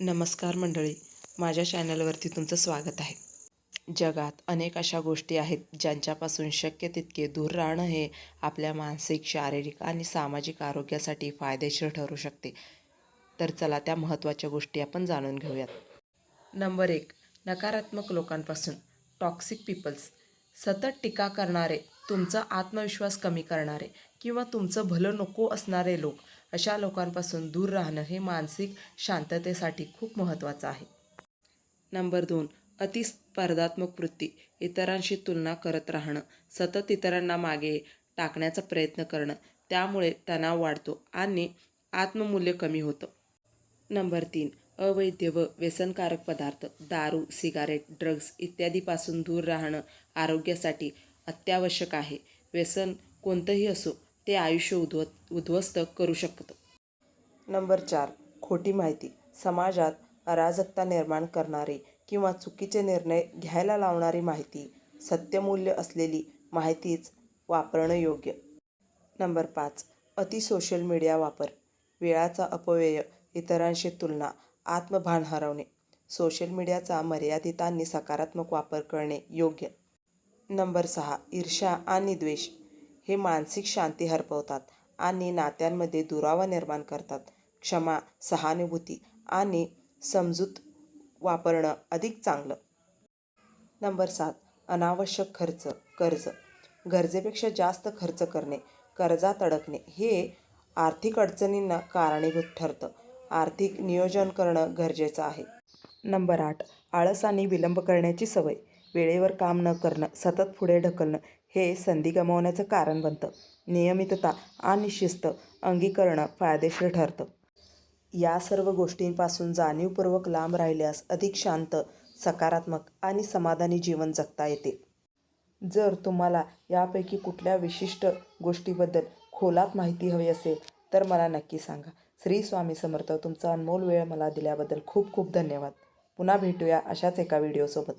नमस्कार मंडळी माझ्या चॅनलवरती तुमचं स्वागत आहे. जगात अनेक अशा गोष्टी आहेत ज्यांच्यापासून शक्य तितके दूर राहणं हे आपल्या मानसिक शारीरिक आणि सामाजिक आरोग्यासाठी फायदेशीर ठरू शकते. तर चला त्या महत्त्वाच्या गोष्टी आपण जाणून घेऊयात. नंबर एक नकारात्मक लोकांपासून. टॉक्सिक पीपल्स सतत टीका करणारे तुमचा आत्मविश्वास कमी करणारे किंवा तुमचं भलं नको असणारे लोक अशा लोकांपासून दूर राहणं हे मानसिक शांततेसाठी खूप महत्त्वाचं आहे. नंबर दोन अतिस्पर्धात्मक वृत्ती इतरांशी तुलना करत राहणं सतत इतरांना मागे टाकण्याचा प्रयत्न करणं त्यामुळे तणाव वाढतो आणि आत्ममूल्य कमी होतं. नंबर तीन अवैध व व्यसनकारक पदार्थ दारू सिगारेट ड्रग्ज इत्यादीपासून दूर राहणं आरोग्यासाठी अत्यावश्यक आहे. व्यसन कोणतंही असो ते आयुष्य उद्व उद्ध्वस्त करू शकतं. नंबर चार खोटी माहिती. समाजात अराजकता निर्माण करणारी किंवा चुकीचे निर्णय घ्यायला लावणारी माहिती सत्यमूल्य असलेली माहितीच वापरणं योग्य. नंबर पाच अति सोशल मीडिया वापर. वेळाचा अपव्यय इतरांशी तुलना आत्मभान हरवणे. सोशल मीडियाचा मर्यादितांनी सकारात्मक वापर करणे योग्य. नंबर सहा ईर्ष्या आणि द्वेष. हे मानसिक शांती हरपवतात आणि नात्यांमध्ये दुरावा निर्माण करतात. क्षमा सहानुभूती आणि समजूत वापरणं अधिक चांगलं. नंबर सात अनावश्यक खर्च कर्ज. गरजेपेक्षा जास्त खर्च करणे कर्जात अडकणे हे आर्थिक अडचणींना कारणीभूत ठरतं. आर्थिक नियोजन करणं गरजेचं आहे. नंबर आठ आळस आणि विलंब करण्याची सवय. वेळेवर काम न करणं सतत पुढे ढकलणं हे संधी गमावण्याचं कारण बनतं. नियमितता आणि शिस्त अंगीकरणं फायदेशीर ठरतं. या सर्व गोष्टींपासून जाणीवपूर्वक लांब राहिल्यास अधिक शांत सकारात्मक आणि समाधानी जीवन जगता येते. जर तुम्हाला यापैकी कुठल्या विशिष्ट गोष्टीबद्दल खोलात माहिती हवी असेल तर मला नक्की सांगा. श्री स्वामी समर्थ तुमचा अनमोल वेळ मला दिल्याबद्दल खूप खूप धन्यवाद. पुन्हा भेटूया अशाच एका व्हिडिओसोबत.